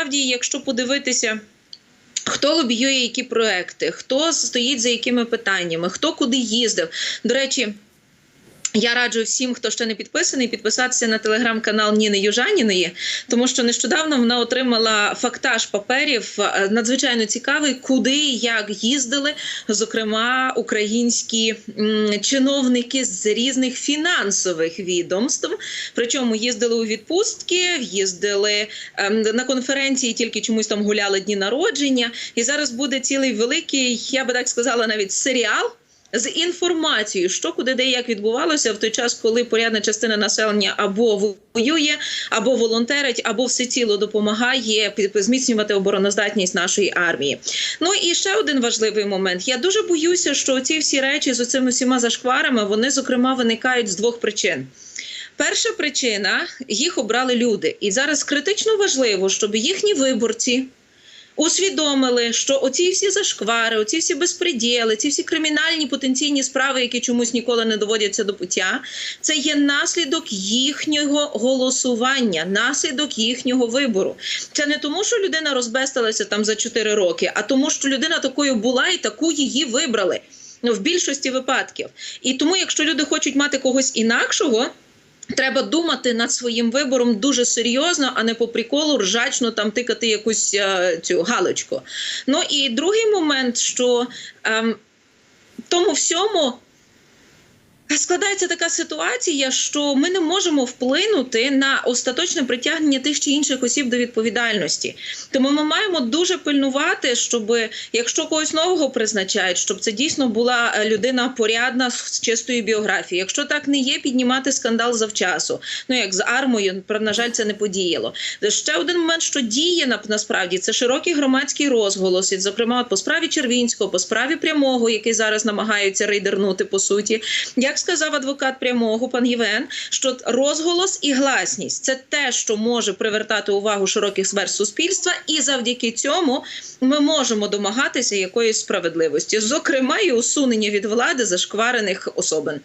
насправді, якщо подивитися. Хто лобіює які проекти, хто стоїть за якими питаннями, хто куди їздив. До речі, я раджу всім, хто ще не підписаний, підписатися на телеграм-канал Ніни Южаніної, тому що нещодавно вона отримала фактаж паперів е, надзвичайно цікавий, куди і як їздили, зокрема, українські чиновники з різних фінансових відомств. Причому їздили у відпустки, їздили ем, на конференції, тільки чомусь там гуляли дні народження. І зараз буде цілий великий, я би так сказала, навіть серіал з інформацією, що куди де як відбувалося в той час, коли порядна частина населення або воює, або волонтерить, або всеціло допомагає під- зміцнювати обороноздатність нашої армії. Ну і ще один важливий момент. Я дуже боюся, що ці всі речі з цими всіма зашкварами вони зокрема виникають з двох причин. Перша причина їх обрали люди, і зараз критично важливо, щоб їхні виборці усвідомили, що оці всі зашквари, оці всі безпреділи, ці всі кримінальні потенційні справи, які чомусь ніколи не доводяться до пуття, це є наслідок їхнього голосування, наслідок їхнього вибору. Це не тому, що людина розбестилася там за 4 роки, а тому, що людина такою була і таку її вибрали. Ну, в більшості випадків. І тому, якщо люди хочуть мати когось інакшого. Треба думати над своїм вибором дуже серйозно, а не по приколу ржачно там тикати якусь е, цю галочку. Ну і другий момент, що ем, тому всьому складається така ситуація, що ми не можемо вплинути на остаточне притягнення тих чи інших осіб до відповідальності. Тому ми маємо дуже пильнувати, щоб якщо когось нового призначають, щоб це дійсно була е, людина порядна з чистої біографії. Якщо так не є, піднімати скандал завчасу. Ну як з армою, на жаль, це не подіяло. Ще один момент, що діє на- насправді, це широкий громадський розголос, і, зокрема, от по справі Червінського, по справі прямого, який зараз намагаються рейдернути по суті. Як сказав адвокат прямого, пан Євен, що розголос і гласність це те, що може привертати увагу широких сфер суспільства, і завдяки цьому ми можемо домагатися якоїсь справедливості, зокрема і усунення від влади зашкварених особин.